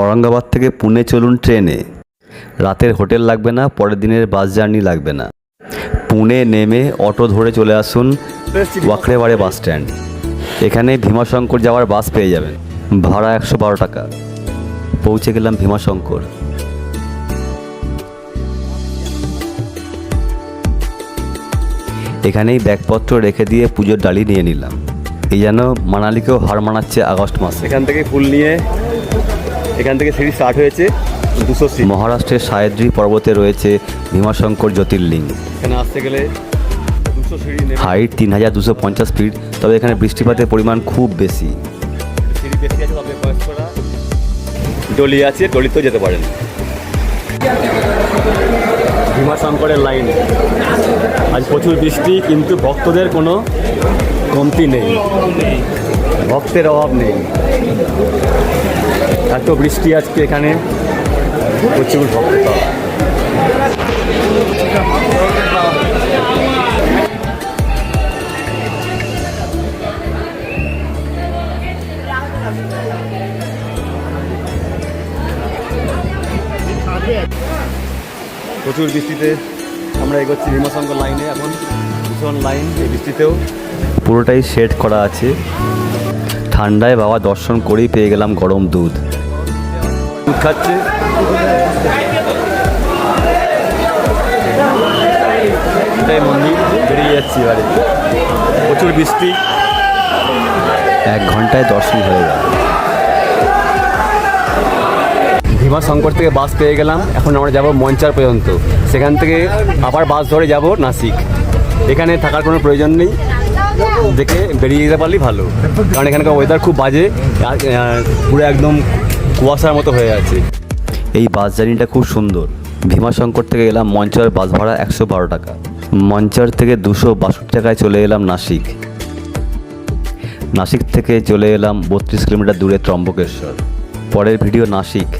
ঔরঙ্গাবাদ থেকে পুনে চলুন ট্রেনে। রাতের হোটেল লাগবে না, পরের দিনের বাস জার্নি লাগবে না। পুনে নেমে অটো ধরে চলে আসুন ওয়াকড়েবাড়ে বাস স্ট্যান্ড। এখানে ভীমাশঙ্কর যাওয়ার বাস পেয়ে যাবেন। ভাড়া একশো বারো টাকা। পৌঁছে গেলাম ভীমাশঙ্কর। এখানেই ব্যাগপত্র রেখে দিয়ে পুজোর ডালি নিয়ে নিলাম। এই যেন মানালিকেও হার মানাচ্ছে আগস্ট মাসে। এখান থেকে ফুল নিয়ে এখান থেকে সিঁড়ি স্টার্ট হয়েছে দুশো সিট মহারাষ্ট্রের সায়দ্রি পর্বতে রয়েছে ভীমাশঙ্কর জ্যোতির্লিঙ্গ। এখানে আসতে গেলে দুশো সিঁড়ি হাইট তিন হাজার দুশো পঞ্চাশ ফিট তবে এখানে বৃষ্টিপাতের পরিমাণ খুব বেশি। সিঁড়ি বেশি আছে তবে বয়স্করা ডলি আছে ডলিতেও যেতে পারেন। ভীমাশঙ্করের লাইন আজ প্রচুর বৃষ্টি কিন্তু ভক্তদের কোনো কমতি নেই। ভক্তের অভাব নেই। এত বৃষ্টি আজকে এখানে। প্রচুর ভক্ত প্রচুর বৃষ্টিতে আমরা এগোচ্ছি ভীমাশঙ্কর লাইনে এখন, ভীষণ লাইন এই বৃষ্টিতেও। পুরোটাই সেট করা আছে। ঠান্ডায় বাবা দর্শন করেই পেয়ে গেলাম গরম দুধ। খাচ্ছে? মন্দির, বেরিয়ে যাচ্ছি এবারে। প্রচুর বৃষ্টি। এক ঘন্টায় দর্শন হয়ে গেল। ভীমাশঙ্কর থেকে বাস পেয়ে গেলাম। এখন আমরা যাব মঞ্চার পর্যন্ত। সেখান থেকে আবার বাস ধরে যাব নাসিক। এখানে থাকার কোনো প্রয়োজন নেই। দেখে বেরিয়ে যেতে পারলেই ভালো। কারণ এখানকার ওয়েদার খুব বাজে পুরো একদম কুয়াশার মতো হয়ে আছে। এই বাস জার্নিটা খুব সুন্দর। ভীমাশঙ্কর থেকে এলাম মঞ্চর বাস ভাড়া একশো বারো টাকা। মঞ্চর থেকে দুশো বাষট্টি টাকায় চলে এলাম নাসিক। নাসিক থেকে চলে এলাম বত্রিশ কিলোমিটার দূরে ত্রম্বকেশ্বর। পরের ভিডিও নাসিক।